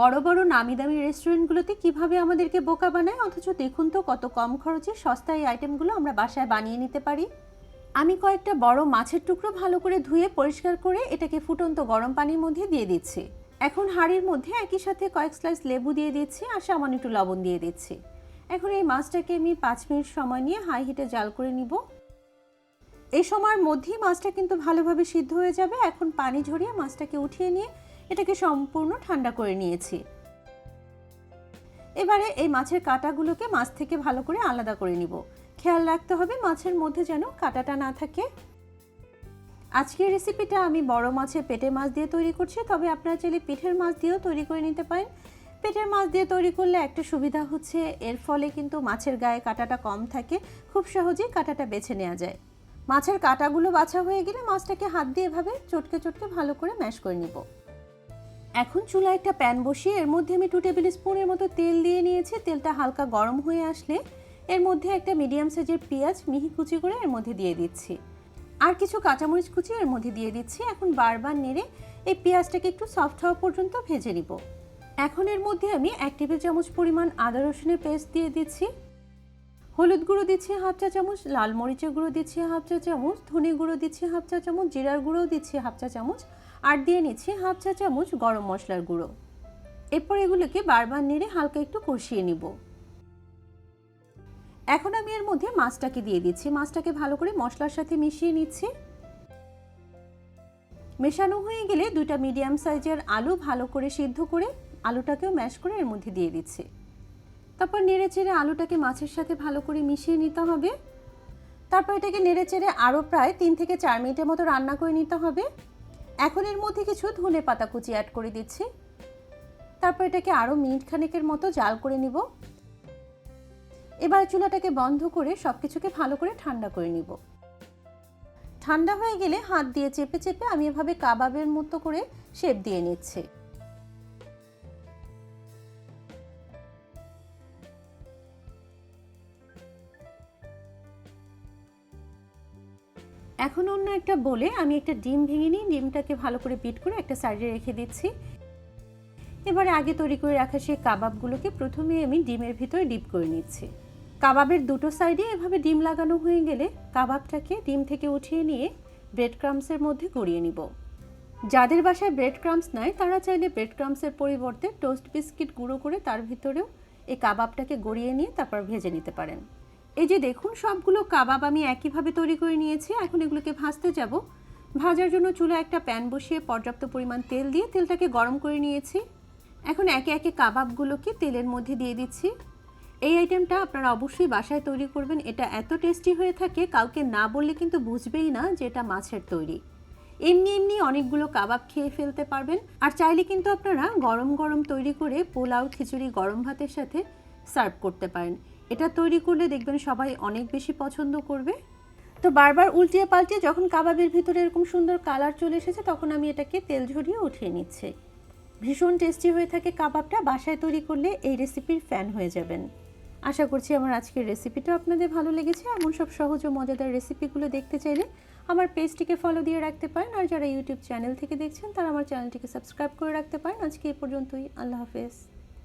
বড় বড় নামি দামি রেস্টুরেন্টগুলোতে কীভাবে আমাদেরকে বোকা বানায়? অথচ দেখুন তো কত কম খরচে সস্তা এই আইটেমগুলো আমরা বাসায় বানিয়ে নিতে পারি। আমি কয়েকটা বড় মাছের টুকরো ভালো করে ধুয়ে পরিষ্কার করে এটাকে ফুটন্ত গরম পানির মধ্যে দিয়ে দিচ্ছি। এখন হাঁড়ির মধ্যে একই সাথে কয়েক স্লাইস লেবু দিয়ে দিচ্ছি আর সামান্য একটু লবণ দিয়ে দিচ্ছি। এখন এই মাছটাকে আমি পাঁচ মিনিট সময় নিয়ে হাই হিটে জাল করে নিব। এই সময়ের মধ্যেই মাছটা কিন্তু ভালোভাবে সিদ্ধ হয়ে যাবে। এখন পানি ঝরিয়ে মাছটাকে উঠিয়ে নিয়ে এটাকে সম্পূর্ণ ঠান্ডা করে নিয়েছি। এবারে এই মাছের কাঁটাগুলোকে মাছ থেকে ভালো করে আলাদা করে নিব। খেয়াল রাখতে হবে মাছের মধ্যে যেন কাঁটাটা না থাকে। আজকের রেসিপিটা আমি বড় মাছের পেটে মাছ দিয়ে তৈরি করছি, তবে আপনারা চাইলে পিঠের মাছ দিয়েও তৈরি করে নিতে পারেন। পেটের মাছ দিয়ে তৈরি করলে একটা সুবিধা হচ্ছে, এর ফলে কিন্তু মাছের গায়ে কাঁটাটা কম থাকে, খুব সহজেই কাঁটাটা বেছে নেওয়া যায়। মাছের কাঁটাগুলো বাছা হয়ে গেলে মাছটাকে হাত দিয়ে এভাবে চটকে চটকে ভালো করে ম্যাশ করে নিব। এখন চুলায় একটা প্যান বসিয়ে এর মধ্যে আমি টু টেবিল স্পুনের মতো তেল দিয়ে নিয়েছি। তেলটা হালকা গরম হয়ে আসলে এর মধ্যে একটা মিডিয়াম সাইজের পেঁয়াজ মিহি কুচি করে এর মধ্যে দিয়ে দিচ্ছি। আর কিছু কাঁচামরিচ কুচি এর মধ্যে দিয়ে দিচ্ছি। এখন বারবার নেড়ে এই পেঁয়াজটাকে একটু সফট হওয়া পর্যন্ত ভেজে নিব। এখন এর মধ্যে আমি এক টেবিল চামচ পরিমাণ আদা রসুনের পেস্ট দিয়ে দিচ্ছি। হলুদ গুঁড়ো দিচ্ছি হাফ চা চামচ, লাল মরিচের গুঁড়ো দিচ্ছি হাফ চা চামচ, ধনে গুঁড়ো দিচ্ছি হাফ চা চামচ, জিরার গুঁড়োও দিচ্ছি হাফ চা চামচ আর দিয়ে নিচ্ছি হাফ চা চামচ গরম মশলার গুঁড়ো। এরপর এগুলোকে বারবার নেড়ে হালকা একটু কষিয়ে নিব। এখন আমি এর মধ্যে মাছটাকে দিয়ে দিচ্ছি। মাছটাকে ভালো করে মশলার সাথে মিশিয়ে নিচ্ছি। মেশানো হয়ে গেলে দুইটা মিডিয়াম সাইজের আলু ভালো করে সিদ্ধ করে আলুটাকেও ম্যাশ করে এর মধ্যে দিয়ে দিচ্ছি। তারপর নেড়ে চেড়ে আলুটাকে মাছের সাথে ভালো করে মিশিয়ে নিতে হবে। তারপর এটাকে নেড়ে চেড়ে আরও প্রায় তিন থেকে চার মিনিটের মতো রান্না করে নিতে হবে। এখন এর মধ্যে কিছু ধনে পাতা কুচি অ্যাড করে দিচ্ছি। তারপর এটাকে আরও মিনিট খানেকের মতো জাল করে নিব। এবার চুলাটাকে বন্ধ করে সব কিছুকে ভালো করে ঠান্ডা করে নিব। ঠান্ডা হয়ে গেলে হাত দিয়ে চেপে চেপে আমি এভাবে কাবাবের মতো করে শেপ দিয়ে নিচ্ছি। এখন অন্য একটা বলে আমি একটা ডিম ভেঙে নিই, ডিমটাকে ভালো করে বিট করে একটা সাইডে রেখে দিচ্ছি। এবারে আগে তৈরি করে রাখা সেই কাবাবগুলোকে প্রথমে আমি ডিমের ভিতরে ডিপ করে নিচ্ছি। কাবাবের দুটো সাইডে এভাবে ডিম লাগানো হয়ে গেলে কাবাবটাকে ডিম থেকে উঠিয়ে নিয়ে ব্রেড ক্রামসের মধ্যে গড়িয়ে নিব। যাদের বাসায় ব্রেড ক্রামস নাই, তারা চাইলে ব্রেড ক্রামসের পরিবর্তে টোস্ট বিস্কিট গুঁড়ো করে তার ভিতরেও এই কাবাবটাকে গড়িয়ে নিয়ে তারপর ভেজে নিতে পারেন। এই যে দেখুন, সবগুলো কাবাব আমি একইভাবে তৈরি করে নিয়েছি। এখন এগুলোকে ভাজতে যাব। ভাজার জন্য চুলা একটা প্যান বসিয়ে পর্যাপ্ত পরিমাণ তেল দিয়ে তেলটাকে গরম করে নিয়েছি। এখন একে একে কাবাবগুলোকে তেলের মধ্যে দিয়ে দিচ্ছি। এই আইটেমটা আপনারা অবশ্যই বাসায় তৈরি করবেন। এটা এত টেস্টি হয়ে থাকে, কাউকে না বললে কিন্তু বুঝবেই না যে এটা মাছের তৈরি। এমনি এমনি অনেকগুলো কাবাব খেয়ে ফেলতে পারবেন। আর চাইলে কিন্তু আপনারা গরম গরম তৈরি করে পোলাও, খিচুড়ি, গরম ভাতের সাথে সার্ভ করতে পারেন। এটা তৈরি করলে দেখবেন সবাই অনেক বেশি পছন্দ করবে। তো বারবার উল্টিয়ে পাল্টিয়ে যখন কাবাবের ভিতরে এরকম সুন্দর কালার চলে এসেছে, তখন আমি এটাকে তেল ঝরিয়ে উঠিয়ে নিচ্ছি। ভীষণ টেস্টি হয়ে থাকে কাবাবটা, বাসায় তৈরি করলে এই রেসিপির ফ্যান হয়ে যাবেন। আশা করছি আমার আজকের রেসিপিটা আপনাদের ভালো লেগেছে। এমন সব সহজ ও মজাদার রেসিপিগুলো দেখতে চাইলে আমার পেজটিকে ফলো দিয়ে রাখতে পারেন। আর যারা ইউটিউব চ্যানেল থেকে দেখছেন, তারা আমার চ্যানেলটিকে সাবস্ক্রাইব করে রাখতে পারেন। আজকে এ পর্যন্তই। আল্লাহ হাফেজ।